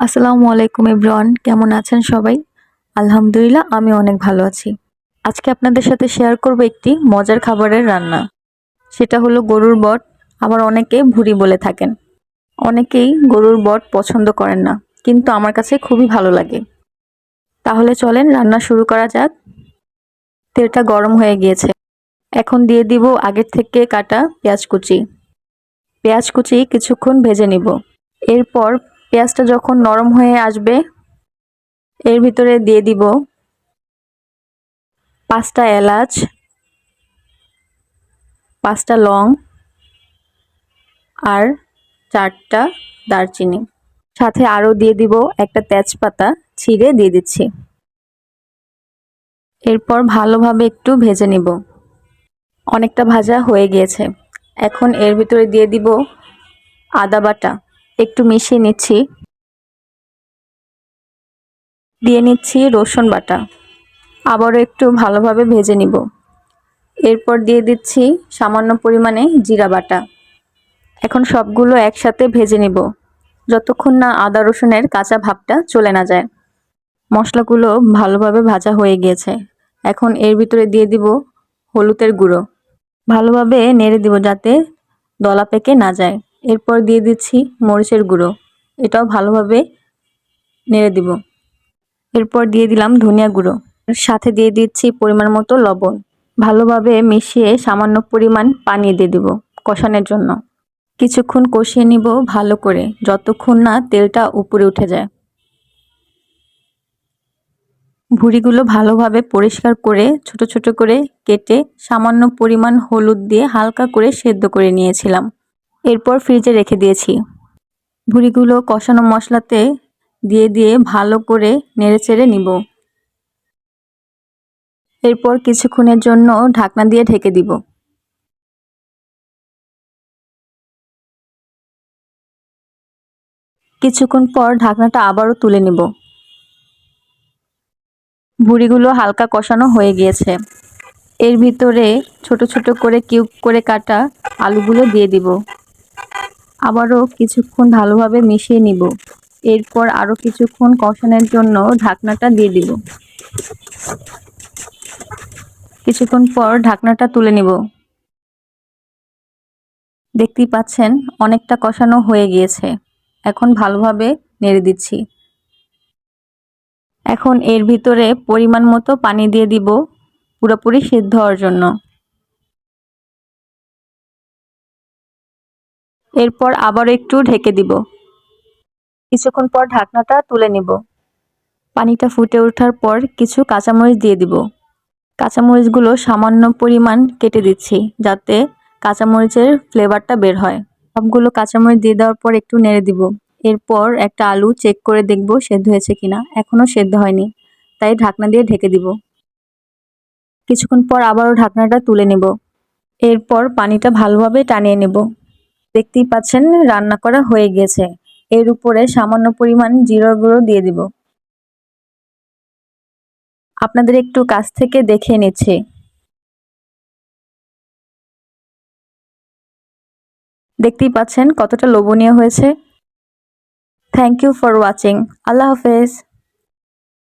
আসসালামু আলাইকুম এভরিওয়ান, কেমন আছেন সবাই? আলহামদুলিল্লাহ, আমি অনেক ভালো আছি। আজকে আপনাদের সাথে শেয়ার করব একটি মজার খাবারের রান্না। সেটা হলো গরুর বট, আবার অনেকে ভুড়ি বলে থাকেন। অনেকেই গরুর বট পছন্দ করেন না, কিন্তু আমার কাছে খুবই ভালো লাগে। তাহলে চলেন, রান্না শুরু করা যাক। তেলটা গরম হয়ে গিয়েছে। এখন দিয়ে দিব আগের থেকে কাটা পেঁয়াজ কুচি। পেঁয়াজ কুচি কিছুক্ষণ ভেজে নিব। এরপর পেঁয়াজটা যখন নরম হয়ে আসবে, এর ভিতরে দিয়ে দিব পাঁচটা এলাচ, পাঁচটা লং, আর চারটা দারচিনি। সাথে আরও দিয়ে দিব একটা তেজপাতা, ছিঁড়ে দিয়ে দিচ্ছি। এরপর ভালোভাবে একটু ভেজে নিব। অনেকটা ভাজা হয়ে গিয়েছে। এখন এর ভিতরে দিয়ে দিব আদা বাটা। একটু মিশিয়ে নিচ্ছি। দিয়ে নিচ্ছি রসুন বাটা। আবারও একটু ভালোভাবে ভেজে নিব। এরপর দিয়ে দিচ্ছি সামান্য পরিমাণে জিরা বাটা। এখন সবগুলো একসাথে ভেজে নিব, যতক্ষণ না আদা রসুনের কাঁচা ভাবটা চলে না যায়। মশলাগুলো ভালোভাবে ভাজা হয়ে গিয়েছে। এখন এর ভিতরে দিয়ে দিব হলুদের গুঁড়ো। ভালোভাবে নেড়ে দিব যাতে দলা পেকে না যায়। এরপর দিয়ে দিচ্ছি মরিচের গুঁড়ো। এটাও ভালোভাবে নেড়ে দিব। এরপর দিয়ে দিলাম ধনিয়া গুঁড়ো। সাথে দিয়ে দিচ্ছি পরিমাণ মতো লবণ। ভালোভাবে মিশিয়ে সামান্য পরিমাণ পানি দিয়ে দিব কষানোর জন্য। কিছুক্ষণ কষিয়ে নিব ভালো করে, যতক্ষণ না তেলটা উপরে উঠে যায়। ভুড়িগুলো ভালোভাবে পরিষ্কার করে, ছোট ছোট করে কেটে সামান্য পরিমাণ হলুদ দিয়ে হালকা করে সেদ্ধ করে নিয়েছিলাম। এরপর ফ্রিজে রেখে দিয়েছি। ভুড়িগুলো কষানো মশলাতে দিয়ে দিয়ে ভালো করে নেড়েচেড়ে নিব। এরপর কিছুক্ষণের জন্য ঢাকনা দিয়ে ঢেকে দিব। কিছুক্ষণ পর ঢাকনাটা আবারও তুলে নিব। ভুড়িগুলো হালকা কষানো হয়ে গিয়েছে। এর ভিতরে ছোট ছোট করে কিউব করে কাটা আলুগুলো দিয়ে দিব। আবারও কিছুক্ষণ ভালোভাবে মিশিয়ে নিব। এরপর আরও কিছুক্ষণ কষানোর জন্য ঢাকনাটা দিয়ে দিব। কিছুক্ষণ পর ঢাকনাটা তুলে নিব। দেখতেই পাচ্ছেন, অনেকটা কষানো হয়ে গিয়েছে। এখন ভালোভাবে নেড়ে দিচ্ছি। এখন এর ভিতরে পরিমাণ মতো পানি দিয়ে দিব পুরোপুরি সিদ্ধ হওয়ার জন্য। এরপর আবার একটু ঢেকে দিব। কিছুক্ষণ পর ঢাকনাটা তুলে নিব। পানিটা ফুটে ওঠার পর কিছু কাঁচামরিচ দিয়ে দিব। কাঁচামরিচগুলো সামান্য পরিমাণ কেটে দিচ্ছি যাতে কাঁচামরিচের ফ্লেভারটা বের হয়। সবগুলো কাঁচামরিচ দিয়ে দেওয়ার পর একটু নেড়ে দিব। এরপর একটা আলু চেক করে দেখব সেদ্ধ হয়েছে কিনা। এখনও সেদ্ধ হয়নি, তাই ঢাকনা দিয়ে ঢেকে দিব। কিছুক্ষণ পর আবারও ঢাকনাটা তুলে নেব। এরপর পানিটা ভালোভাবে টানিয়ে নেব। দেখতেই পাচ্ছেন, রান্না করা হয়ে গেছে। এর উপরে সামান্য পরিমাণ জিরো গুঁড়ো দিয়ে দিব। আপনাদের একটু কাছ থেকে দেখে নিচ্ছে। দেখতেই পাচ্ছেন কতটা লোভনীয় হয়েছে। থ্যাংক ইউ ফর ওয়াচিং আল্লাহ হাফেজ।